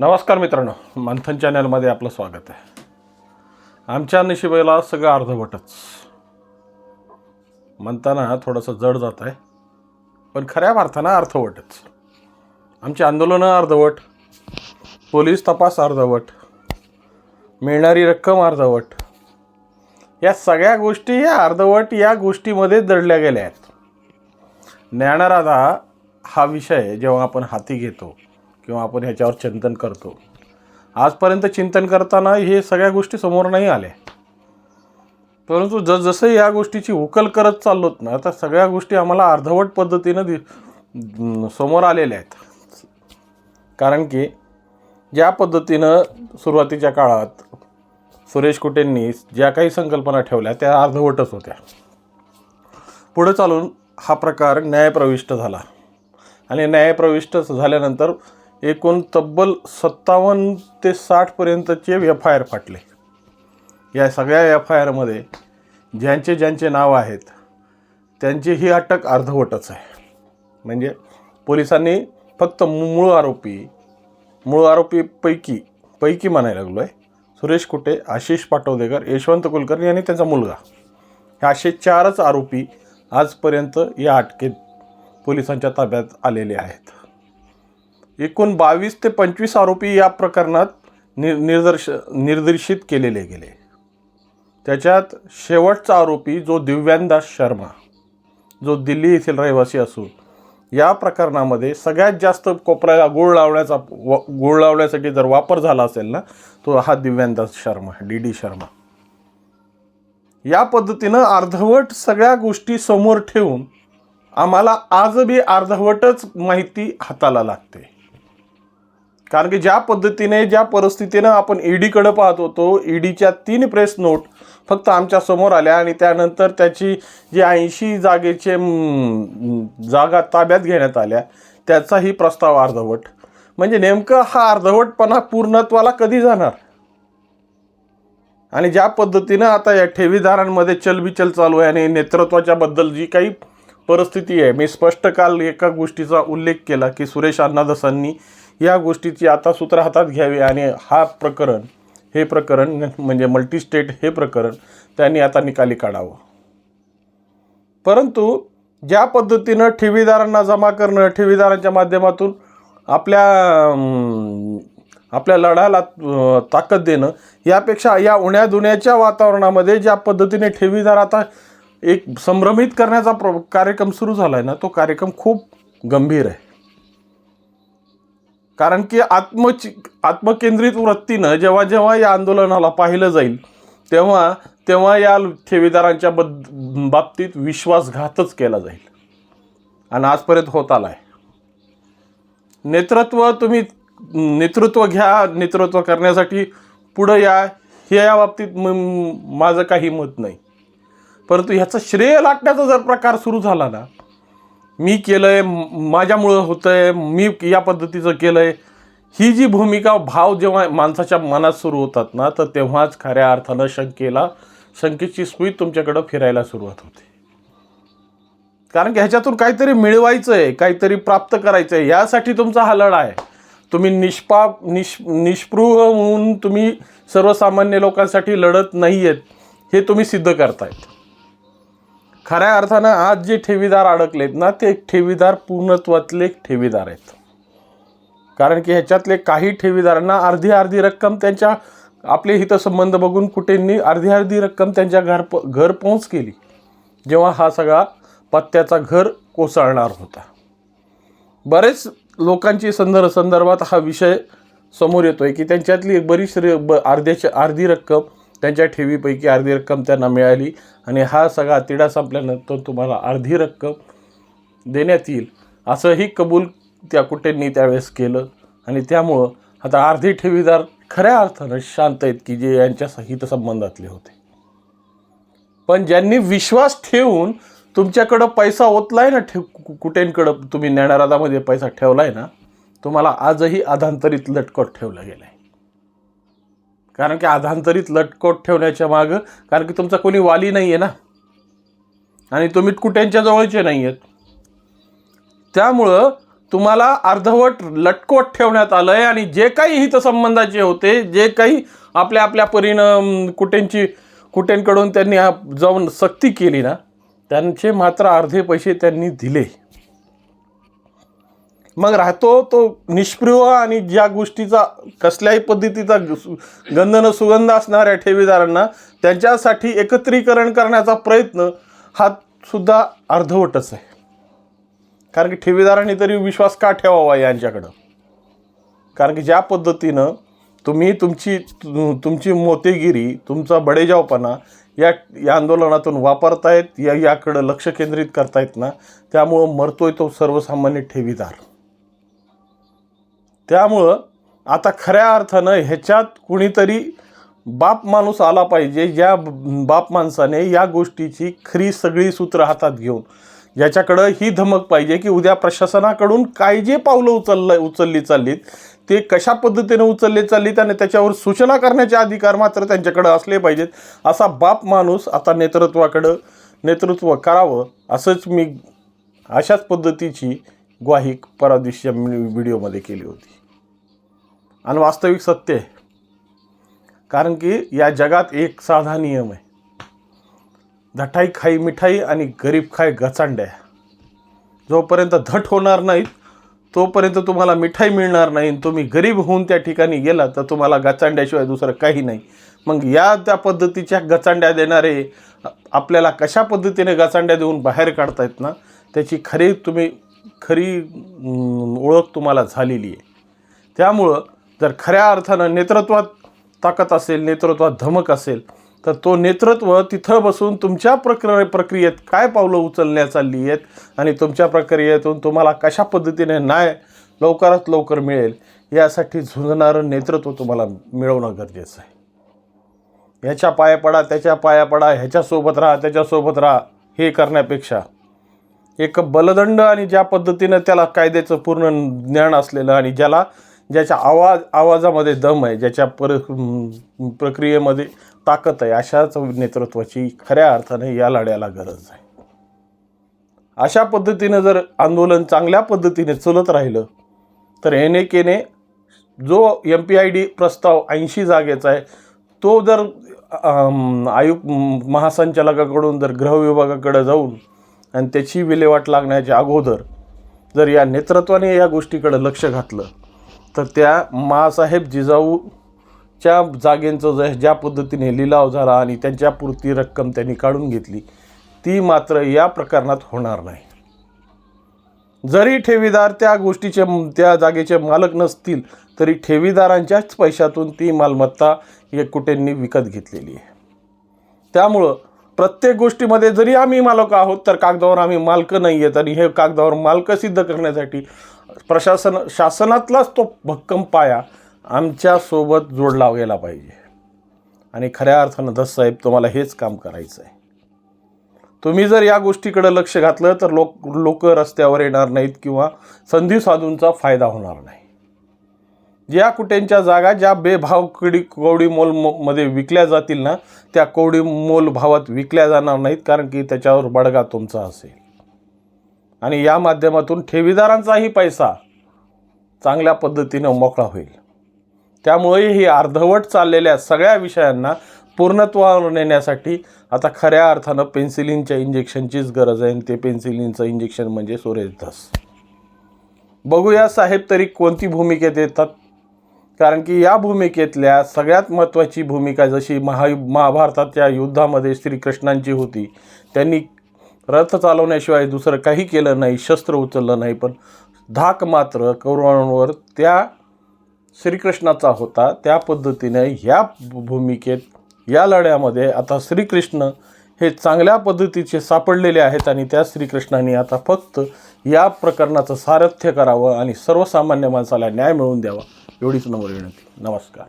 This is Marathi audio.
नमस्कार मित्रांनो मंथन चॅनलमध्ये आपलं स्वागत आहे. आमच्या नशिबाला सगळं अर्धवटच. म्हणताना थोडंसं जड जात आहे पण खऱ्या अर्थानं अर्धवटच. आमची आंदोलनं अर्धवट पोलीस तपास अर्धवट मिळणारी रक्कम अर्धवट. या सगळ्या गोष्टी या अर्धवट या गोष्टीमध्ये दडल्या गेल्या आहेत. ज्ञानराधा हा विषय जेव्हा आपण हाती घेतो किंवा आपण ह्याच्यावर चिंतन करतो. आजपर्यंत चिंतन करताना हे सगळ्या गोष्टी समोर नाही आल्या. परंतु जसजसं या गोष्टीची उकल करत चाललोत ना तर सगळ्या गोष्टी आम्हाला अर्धवट पद्धतीनं दि समोर आलेल्या आहेत. कारण की ज्या पद्धतीनं सुरुवातीच्या काळात सुरेश कुटेंनी ज्या काही संकल्पना ठेवल्या त्या अर्धवटच होत्या. पुढं चालून हा प्रकार न्यायप्रविष्ट झाला. आणि न्यायप्रविष्ट झाल्यानंतर एकूण तब्बल सत्तावन्न ते साठपर्यंतचे एफ आय आर फाटले. या सगळ्या एफ आय आरमध्ये ज्यांचे ज्यांचे नाव आहेत त्यांची ही अटक अर्धवटच आहे. म्हणजे पोलिसांनी फक्त मूळ आरोपी मूळ आरोपीपैकी पैकी म्हणायला लागलो आहे सुरेश कुटे आशिष पाटोदेकर यशवंत कुलकर्णी आणि त्यांचा मुलगा. हे असे चारच आरोपी आजपर्यंत या अटकेत पोलिसांच्या ताब्यात आलेले आहेत. एकूण बावीस ते पंचवीस आरोपी या प्रकरणात नि निर्दर्श निर्देशित केलेले गेले. त्याच्यात शेवटचा आरोपी जो दिव्यांदास शर्मा जो दिल्ली येथील रहिवासी असून या प्रकरणामध्ये सगळ्यात जास्त कोपऱ्याला गोळ लावण्याचा व गोळ लावण्यासाठी जर वापर झाला असेल ना तो हा दिव्यांदास शर्मा डी डी शर्मा. या पद्धतीनं अर्धवट सगळ्या गोष्टी समोर ठेवून आम्हाला आज बी अर्धवटच माहिती हाताला लागते. कारण की ज्या पद्धतीने ज्या परिस्थितीनं आपण ईडीकडे पाहत होतो ईडीच्या तीन प्रेस नोट फक्त आमच्यासमोर आल्या आणि त्यानंतर त्याची जी ऐंशी जागेचे जागा ताब्यात घेण्यात आल्या त्याचाही प्रस्ताव अर्धवट. म्हणजे नेमकं हा अर्धवटपणा पूर्णत्वाला कधी जाणार? आणि ज्या पद्धतीनं आता या ठेवीदारांमध्ये चलबिचल चालू आहे आणि नेतृत्वाच्या बद्दल जी काही परिस्थिती आहे मी स्पष्ट काल एका गोष्टीचा उल्लेख केला की सुरेश अण्णादसांनी या गोष्टीची आता सूत्र हातात घ्यावी आणि हा प्रकरण हे प्रकरण म्हणजे मल्टीस्टेट हे प्रकरण त्यांनी आता निकाली काढावं. परंतु ज्या पद्धतीनं ठेवीदारांना जमा करणं ठेवीदारांच्या माध्यमातून आपल्या आपल्या लढ्याला ताकद देणं यापेक्षा या उण्यादुण्याच्या वातावरणामध्ये ज्या पद्धतीने ठेवीदार आता एक संभ्रमित करण्याचा प्र कार्यक्रम सुरू झाला आहे ना तो कार्यक्रम खूप गंभीर आहे. कारण की आत्मची आत्मकेंद्रित वृत्तीनं जेव्हा जेव्हा या आंदोलनाला पाहिलं जाईल तेव्हा तेव्हा या ठेवीदारांच्या बद बाबतीत विश्वासघातच केला जाईल. आणि आजपर्यंत होत आला आहे नेतृत्व तुम्ही नेतृत्व घ्या नेतृत्व करण्यासाठी पुढं या. हे या बाबतीत माझं काही मत नाही. परंतु ह्याचं श्रेय लाटण्याचा जर प्रकार सुरू झाला ना मी केलं आहे माझ्यामुळं होतं आहे मी या पद्धतीचं केलं आहे ही जी भूमिका भाव जेव्हा माणसाच्या मनात सुरू होतात ना तर तेव्हाच खऱ्या अर्थानं शंकेला शंकेची सुई तुमच्याकडं फिरायला सुरुवात होते. कारण की ह्याच्यातून काहीतरी मिळवायचं आहे काहीतरी प्राप्त करायचं आहे यासाठी तुमचा हा लढा आहे. तुम्ही निष्पाप निष निष्पृह होऊन तुम्ही सर्वसामान्य लोकांसाठी लढत नाही आहेत हे तुम्ही सिद्ध करतायत. खऱ्या अर्थानं आज जे ठेवीदार अडकलेत ना ते ठेवीदार पूर्णत्वातले ठेवीदार आहेत. कारण की ह्याच्यातले काही ठेवीदारांना अर्धी अर्धी रक्कम त्यांच्या आपले हितसंबंध बघून कुठेंनी अर्धी अर्धी रक्कम त्यांच्या घर प घर पोहोच केली. जेव्हा हा सगळा पत्त्याचा घर कोसळणार होता. बरेच लोकांची संदर्भ संदर्भात हा विषय समोर येतो आहे की त्यांच्यातली बरीच र ब अर्ध्याची अर्धी रक्कम त्यांच्या ठेवीपैकी अर्धी रक्कम त्यांना मिळाली. आणि हा सगळा तिढा संपल्यानंतर तुम्हाला अर्धी रक्कम देण्यात येईल. असंही कबूल त्या कुटेंनी त्यावेळेस केलं. आणि त्यामुळं आता अर्धी ठेवीदार खऱ्या अर्थानं शांत आहेत की जे यांच्या हितसंबंधातले होते. पण ज्यांनी विश्वास ठेवून तुमच्याकडं पैसा ओतलाय ना ठेव कु- कुटेंकडं तुम्ही ज्ञानराधामध्ये पैसा ठेवलाय ना तुम्हाला आजही अधांतरित लटकट ठेवलं गेलं आहे कारण की अधांतरित लटकोट ठेवण्याच्या मागं कारण की तुमचा कोणी वाली नाही आहे ना. आणि तुम्ही कुट्यांच्या जवळचे नाही आहेत त्यामुळं तुम्हाला अर्धवट लटकोट ठेवण्यात आलं आहे आणि जे काही हितसंबंधाचे होते जे काही आपल्या आपल्या परीनं अं, कुटेंची कुटेंकडून त्यांनी जाऊन सक्ती केली ना त्यांचे मात्र अर्धे पैसे त्यांनी दिले. मग राहतो तो निष्प्रिय आणि ज्या गोष्टीचा कसल्याही पद्धतीचा ग- गंध न सुगंध असणाऱ्या ठेवीदारांना त्यांच्यासाठी एकत्रीकरण करण्याचा प्रयत्न हा सुद्धा अर्धवटच आहे. कारण की ठेवीदारांनी तरी विश्वास का ठेवावा यांच्याकडं? कारण की ज्या पद्धतीनं तुम्ही तुमची तुमची मोतेगिरी तुमचा बडेजावपणा या या आंदोलनातून वापरतायत या याकडं लक्ष केंद्रित करतायत ना त्यामुळं मरतोय तो सर्वसामान्य ठेवीदार. त्यामुळं आता खऱ्या अर्थानं ह्याच्यात कुणीतरी बाप माणूस आला पाहिजे ज्या बाप माणसाने या गोष्टीची खरी सगळी सूत्र हातात घेऊन. ज्याच्याकडं ही धमक पाहिजे की उद्या प्रशासनाकडून काय जे पावलं उचललं उचलली चाललीत ते कशा पद्धतीने उचलले चाललीत आणि त्याच्यावर सूचना करण्याचे अधिकार मात्र त्यांच्याकडं असले पाहिजेत असा बाप माणूस आता नेतृत्वाकडं नेतृत्व करावं असंच मी अशाच पद्धतीची ग्वाही परदिवशीच्या व्हिडिओमध्ये केली होती. आणि वास्तविक सत्य आहे. कारण की या जगात एक साधा नियम आहे. धटाई खाई मिठाई आणि गरीब खाय गचांड्या. जोपर्यंत धट होणार नाहीत तोपर्यंत तुम्हाला मिठाई मिळणार नाही. आणि तुम्ही गरीब होऊन त्या ठिकाणी गेला तर तुम्हाला गचांड्याशिवाय दुसरं काही नाही. मग या त्या पद्धतीच्या गचांड्या देणारे आपल्याला कशा पद्धतीने गचांड्या देऊन बाहेर काढतायत ना त्याची खरी तुम्ही खरी ओळख तुम्हाला झालेली आहे. त्यामुळं जर खऱ्या अर्थानं नेतृत्वात ताकद असेल नेतृत्वात धमक असेल तर तो नेतृत्व तिथं बसून तुमच्या प्रक्र प्रक्रियेत काय पावलं उचलण्यात चालली आहेत आणि तुमच्या प्रक्रियेतून तुम्हाला कशा पद्धतीने न्याय लवकरात लवकर मिळेल यासाठी झुंजणारं नेतृत्व तुम्हाला मिळवणं गरजेचं आहे. ह्याच्या पाया पडा त्याच्या पाया पडा ह्याच्यासोबत राहा त्याच्यासोबत राहा हे करण्यापेक्षा एक बलदंड आणि ज्या पद्धतीनं त्याला कायद्याचं पूर्ण ज्ञान असलेलं आणि ज्याला ज्याच्या आवाज आवाजामध्ये दम आहे ज्याच्या पर प्रक्रियेमध्ये ताकद आहे अशाच नेतृत्वाची खऱ्या अर्थाने या लढ्याला गरज आहे. अशा पद्धतीनं जर आंदोलन चांगल्या पद्धतीने चलत राहिलं तर एन ए केने जो एम पी आय डी प्रस्ताव ऐंशी जागेचा आहे तो जर आयुक्त महासंचालकाकडून जर गृहविभागाकडे जाऊन आणि त्याची विल्हेवाट लागण्याच्या अगोदर जर या नेतृत्वाने या गोष्टीकडे लक्ष घातलं तर त्या मासाहेब जिजाऊच्या जागेंचं ज ज्या पद्धतीने लिलाव झाला आणि त्यांच्यापुरती रक्कम त्यांनी काढून घेतली ती मात्र या प्रकरणात होणार नाही. जरी ठेवीदार त्या गोष्टीचे त्या जागेचे मालक नसतील तरी ठेवीदारांच्याच पैशातून ती मालमत्ता एक कुटेंनी विकत घेतलेली आहे. त्यामुळं प्रत्येक गोष्टीमध्ये जरी आम्ही मालक आहोत तर कागदावर आम्ही मालक नाही आहेत आणि हे कागदावर मालक सिद्ध करण्यासाठी प्रशासन शासनातलाच तो भक्कम पाया आमच्यासोबत जोडला गेला पाहिजे. आणि खऱ्या अर्थानं दस साहेब तुम्हाला हेच काम करायचं आहे तुम्ही जर या गोष्टीकडे लक्ष घातलं तर लोक लोक रस्त्यावर येणार नाहीत किंवा संधी साधूंचा फायदा होणार नाही. ज्या कुट्यांच्या जागा ज्या बेभाव कडी कवडी मोलमध्ये विकल्या जातील ना त्या कवडी मोल भावात विकल्या जाणार नाहीत कारण की त्याच्यावर बडगा तुमचा असेल. आणि या माध्यमातून ठेवीदारांचाही पैसा चांगल्या पद्धतीनं मोकळा होईल. त्यामुळे ही अर्धवट चाललेल्या सगळ्या विषयांना पूर्णत्वावर नेण्यासाठी आता खऱ्या अर्थानं पेन्सिलिनच्या इंजेक्शनचीच गरज आहे आणि ते पेन्सिलिनचं इंजेक्शन म्हणजे सुरेश धस. बघूया साहेब तरी कोणती भूमिकेत येतात. कारण की या भूमिकेतल्या सगळ्यात महत्त्वाची भूमिका जशी महा महाभारताच्या युद्धामध्ये श्रीकृष्णांची होती त्यांनी रथ चालवण्याशिवाय दुसरं काही केलं नाही शस्त्र उचललं नाही पण धाक मात्र कौरवांवर त्या श्रीकृष्णाचा होता. त्या पद्धतीने ह्या भूमिकेत या लढ्यामध्ये आता श्रीकृष्ण हे चांगल्या पद्धतीचे सापडलेले आहेत आणि त्या श्रीकृष्णाने आता फक्त या प्रकरणाचं सारथ्य करावं आणि सर्वसामान्य माणसाला न्याय मिळवून द्यावा एवढीच नम्र विनंती. नमस्कार.